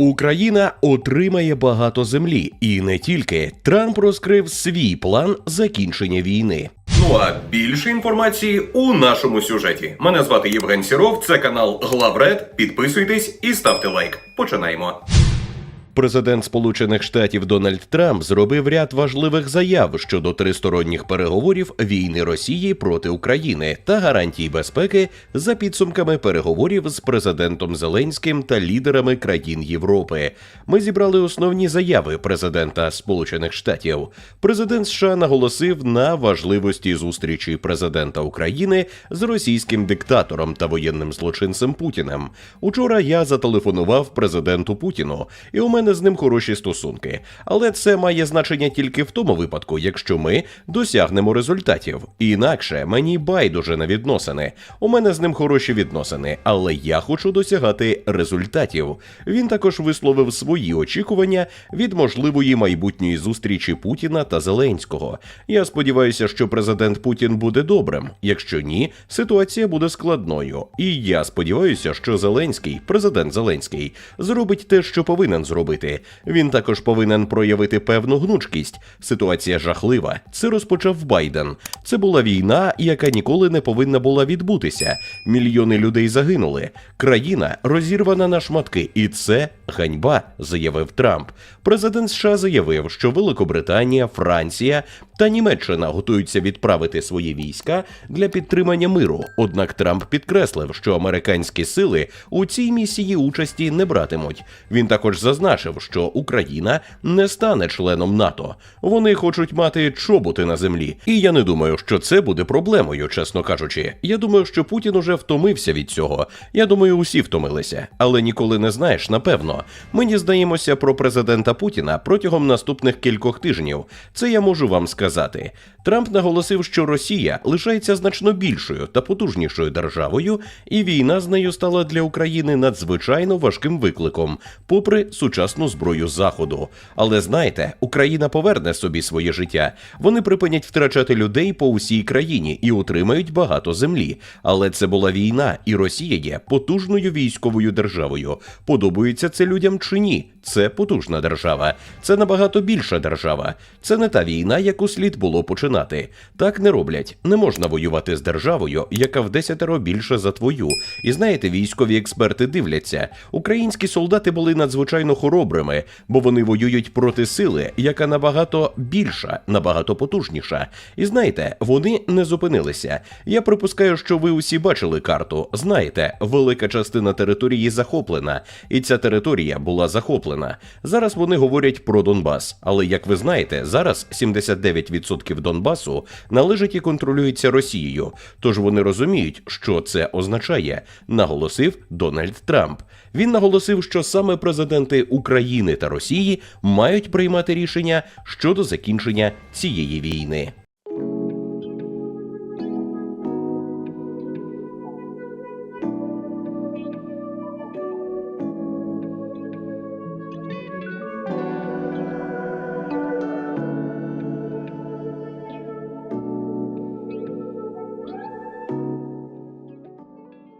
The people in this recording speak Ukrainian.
Україна отримає багато землі, і не тільки Трамп розкрив свій план закінчення війни. Ну а більше інформації у нашому сюжеті. Мене звати Євген Сіров, це канал Главред. Підписуйтесь і ставте лайк. Починаємо. Президент Сполучених Штатів Дональд Трамп зробив ряд важливих заяв щодо тристоронніх переговорів війни Росії проти України та гарантій безпеки за підсумками переговорів з президентом Зеленським та лідерами країн Європи. Ми зібрали основні заяви президента Сполучених Штатів. Президент США наголосив на важливості зустрічі президента України з російським диктатором та воєнним злочинцем Путіним. Учора я зателефонував президенту Путіну, і у мене з ним хороші стосунки. Але це має значення тільки в тому випадку, якщо ми досягнемо результатів. Інакше мені байдуже на відносини. У мене з ним хороші відносини, але я хочу досягати результатів. Він також висловив свої очікування від можливої майбутньої зустрічі Путіна та Зеленського. Я сподіваюся, що президент Путін буде добрим. Якщо ні, ситуація буде складною. І я сподіваюся, що Зеленський, президент Зеленський, зробить те, що повинен зробити. Він також повинен проявити певну гнучкість. Ситуація жахлива. Це розпочав Байден. Це була війна, яка ніколи не повинна була відбутися. Мільйони людей загинули. Країна розірвана на шматки, і це ганьба, заявив Трамп. Президент США заявив, що Великобританія, Франція та Німеччина готуються відправити свої війська для підтримання миру. Однак Трамп підкреслив, що американські сили у цій місії участі не братимуть. Він також зазначив, що Україна не стане членом НАТО. Вони хочуть мати чоботи на землі. І я не думаю, що це буде проблемою, чесно кажучи. Я думаю, що Путін уже втомився від цього. Я думаю, усі втомилися, але ніколи не знаєш, напевно. Ми дізнаємося про президента Путіна протягом наступних кількох тижнів. Це я можу вам сказати. Трамп наголосив, що Росія лишається значно більшою та потужнішою державою, і війна з нею стала для України надзвичайно важким викликом, попри сучасну зброю Заходу. Але знаєте, Україна поверне собі своє життя. Вони припинять втрачати людей по усій країні і утримають багато землі. Але це була війна, і Росія є потужною військовою державою. Подобається це людям чи ні? Це потужна держава. Це набагато більша держава. Це не та війна, яку слід було починати. Так не роблять. Не можна воювати з державою, яка в десятеро більше за твою. І знаєте, військові експерти дивляться. Українські солдати були надзвичайно хоробрими, бо вони воюють проти сили, яка набагато більша, набагато потужніша. І знаєте, вони не зупинилися. Я припускаю, що ви усі бачили карту. Знаєте, велика частина території захоплена, і ця територія була захоплена. Зараз вони говорять про Донбас. Але як ви знаєте, зараз 79% Донбасу належить і контролюється Росією. Тож вони розуміють, що це означає, наголосив Дональд Трамп. Він наголосив, що саме президенти України та Росії мають приймати рішення щодо закінчення цієї війни.